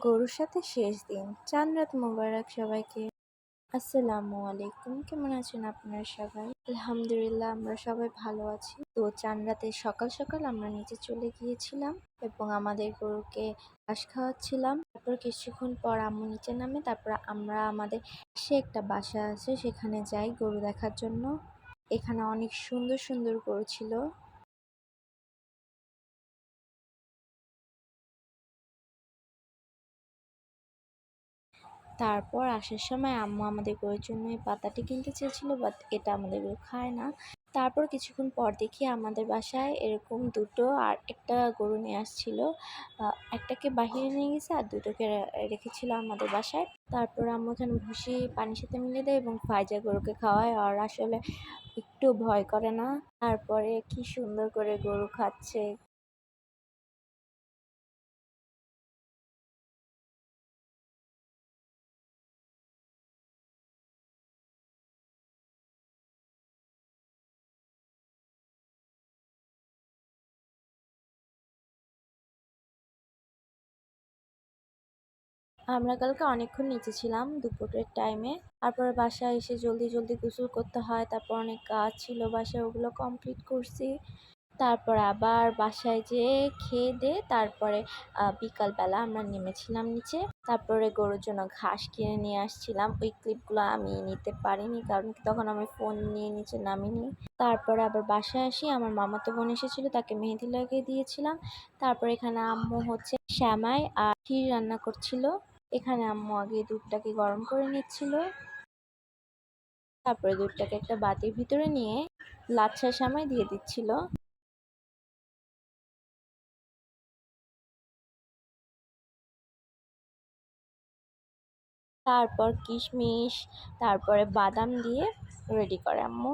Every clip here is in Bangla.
গরুর সাথে শেষ দিন। চাঁদ রাত মোবারক সবাইকে। আসসালামু আলাইকুম। কেমন আছেন আপনারা সবাই? আলহামদুলিল্লাহ, আমরা সবাই ভালো আছি। তো চান রাতে সকাল সকাল আমরা নিচে চলে গিয়েছিলাম এবং আমাদের গরুকে ঘাস খাওয়াচ্ছিলাম। তারপর কিছুক্ষণ পর আম্মু নিচে নামে, তারপর আমরা আমাদের সে একটা বাসা আছে, সেখানে যাই গরু দেখার জন্য। এখানে অনেক সুন্দর সুন্দর গরু ছিল। তারপর আসার সময় আম্মু আমাদের গরুর জন্য এই পাতাটি কিনতে চেয়েছিল বাট এটা আমাদের গরু খায় না। তারপর কিছুক্ষণ পর দেখি আমাদের বাসায় এরকম দুটো আর একটা গরু নিয়ে আসছিল। একটাকে বাহিরে নিয়ে গেছে আর দুটোকে রেখেছিল আমাদের বাসায়। তারপর আম্মু ওখানে ভুসি, পানির সাথে মিলে দেয় এবং ফাইজা গরুকে খাওয়ায় আর আসলে একটু ভয় করে না। তারপরে কি সুন্দর করে গরু খাচ্ছে। আমরা কালকে অনেকক্ষণ নিচে ছিলাম দুপুরের টাইমে তারপরে বাসায় এসে জলদি জলদি গোসল করতে হয়। তারপর অনেক কাজ ছিল বাসায়, ওগুলো কমপ্লিট করছি। তারপর আবার বাসায় যেয়ে খেয়ে দিয়ে তারপরে বিকালবেলা আমরা নেমেছিলাম নিচে। তারপরে গরুর জন্য ঘাস কিনে নিয়ে আসছিলাম। ওই ক্লিপগুলো আমি নিতে পারিনি কারণ তখন আমি ফোন নিয়ে নিচে নামিনি। তারপরে আবার বাসায় আসি। আমার মামাতো বোন এসেছিল, তাকে মেহেদি লাগিয়ে দিয়েছিলাম। তারপর এখানে আম্মু হচ্ছে শ্যামাই আর ক্ষীর রান্না করছিল। এখানে আম্মু আগে দুধটাকে গরম করে নিচ্ছিল। তারপরে দুধটাকে একটা বাটির ভিতরে নিয়ে লাচ্ছা সামাই দিয়ে দিচ্ছিল। তারপর কিশমিশ, তারপরে বাদাম দিয়ে রেডি করে আম্মু।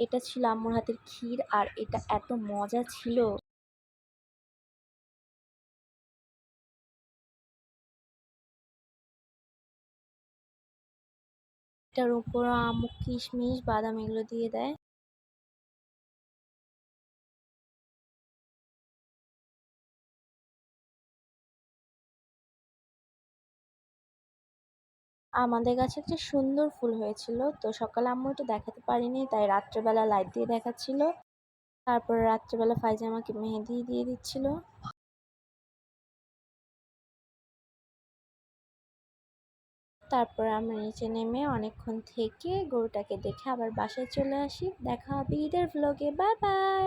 এটা ছিল আম্মুর হাতের ক্ষীর আর এটা এত মজা ছিল। এটার উপর আম্মু কিশমিশ, বাদাম এগুলো দিয়ে দেয়। আমাদের গাছে একটা সুন্দর ফুল হয়েছিল। তো সকালে আম্মু এটা দেখাতে পারিনি, তাই রাত্রেবেলা লাইট দিয়ে দেখাচ্ছিল। তারপর রাত্রেবেলা ফাইজা আমাকে মেহেদি দিয়ে দিচ্ছিল। তারপর আমরা নিচে নেমে অনেকক্ষণ থেকে গরুটাকে দেখে আবার বাসায় চলে আসি। দেখা হবে ঈদের ভ্লগে বাই বাই